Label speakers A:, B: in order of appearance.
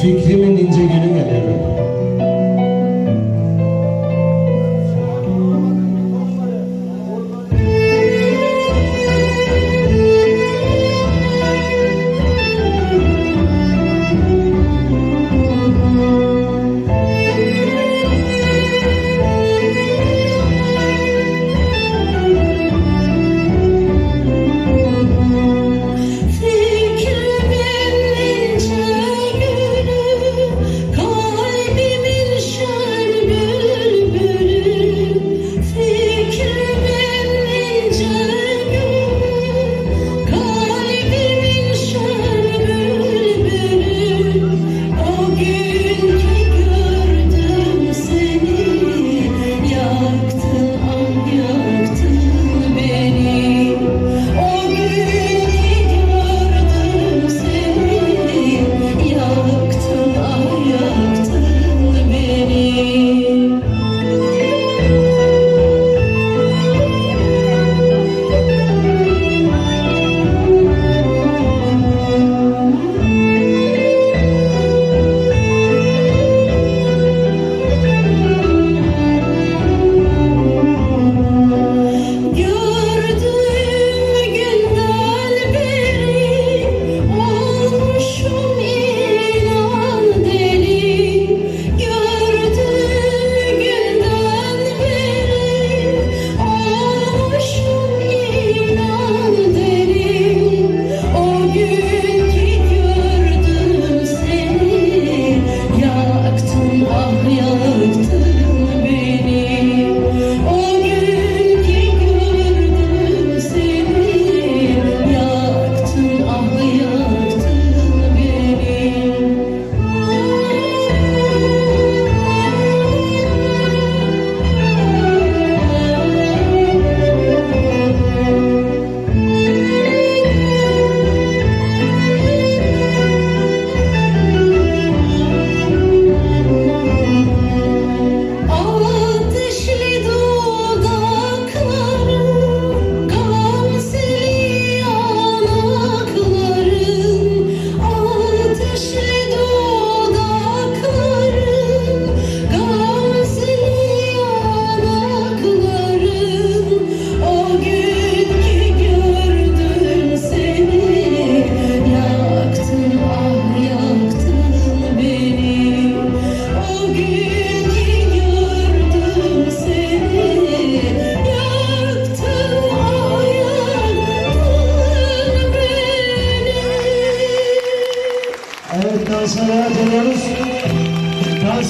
A: fikrimin ince
B: geri
A: gelelim. çalışmalara dönüyoruz.